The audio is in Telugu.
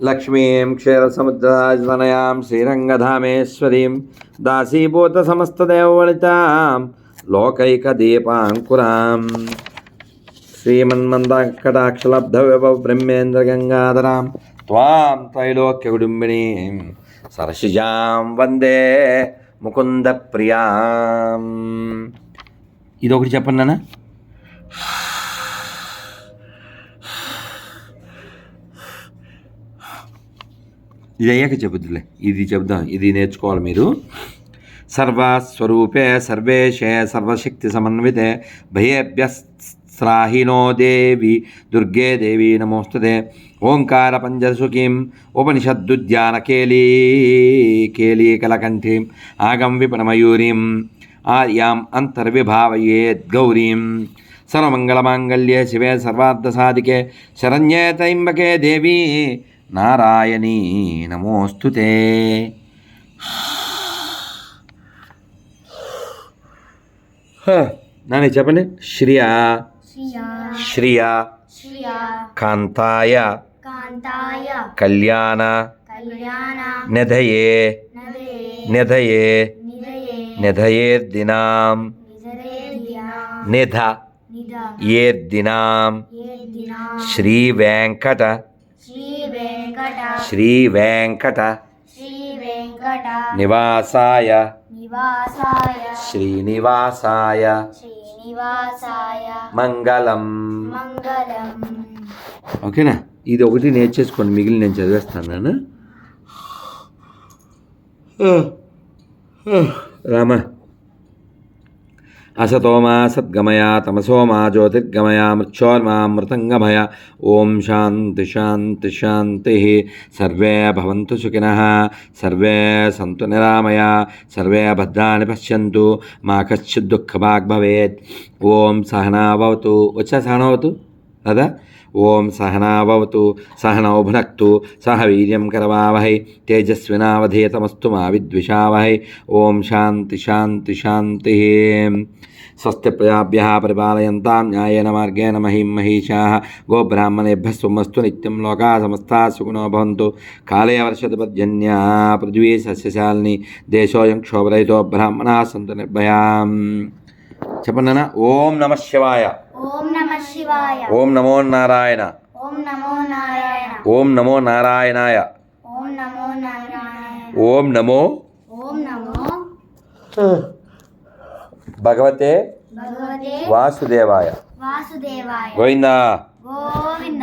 లక్ష్మీం క్షీరసముద్రాజనయాం శ్రీరంగధామేశ్వరీం దాసీభూత సమస్తదేవవళితాం లోకైక దీపాంకురాం దాసీభూతసమస్తదేవళితాం విభవ బ్రహ్మేంద్ర గంగాధరాం త్వాం త్రైలోక్యకుటుంబినీం సరసిజాం వందే ముకుంద ప్రియాం ఇదొకటి చెప్పండి నాన్న। ఇది అయ్యాక చెబుద్దులే ఇది చెబుదాం. ఇది నేర్చుకోవాలి మీరు. సర్వస్వరూపే సర్వేశే సర్వశక్తి సమన్వితే భయేభ్యస్రాహినో దేవి దుర్గే దేవి నమోస్తుతే. ఓంకార పంజరసుఖీం ఉపనిషద్దుద్యానకేళీ కేళీకలకంఠీం ఆగం విపణమయూరీం ఆర్యాం అంతర్విభావయేద్గౌరీం సర్వమంగళమాంగళ్యే శివే సర్వార్థసాధికే శరణ్యే త్రయంబకే దేవీ నారాయణీ నమోస్తుతే నాని చెప్పండి. శ్రియా. శ్రియా. కాంతాయ. కళ్యాణ. నిధయే. నిధయే. నిధయేర్దినాం. నిధ. ఏర్దినాం. శ్రీ వెంకట శ్రీ వెంకట నివాసాయ. నివాసాయ. శ్రీనివాసాయ. శ్రీనివాసాయ. మంగళం. మంగళం. ఓకేనా? ఇది ఒకటి నేర్చేసుకోండి మిగిలిన నేను చదివేస్తాను. నేను రామ. అసతోమా సద్గమయ తమసోమా జ్యోతిర్గమయ మృత్యోర్మా మృతంగమయ ఓం శాంతి శాంతి శాంతి సర్వే భవంతు సుఖిన సర్వే సంతు నిరామయ సర్వే భద్రాన్ని పశ్యంతు మా కశ్చిత్ దుఃఖభాగ్ భవేత్ ఓం సహనావతు వచ్చా సహనావతు కదా ఓం సహనావతు సహనౌభునక్తు సహ వీర్యం కరవావహై తేజస్వినావధేతమస్తు మా విద్విషావహై ఓం శాంతి శాంతి శాంతి స్వస్తి ప్రజాభ్య పరిపాలయంతాం న్యాయేన మార్గేణ మహిం మహిషా గోబ్రాహ్మణేభ్య స్వమస్తు నిత్యం లోకా సమస్తా సుగుణో భవంతు కాళే వర్షతు పర్జన్యా పృథ్వీ సస్యశాలిని దేశోయం క్షోభరహితో బ్రాహ్మణా సంతు నిర్భయాం చెప్పండి ఓం నమ శివాయ ఓం నమ నారాయణ. ఓం నమో నారాయణ. ఓం నమో నారాయణాయ. ఓం నమో భగవతే భగవతే వాసుదేవాయ. వాసుదేవాయ. గోవిందా. గోవింద.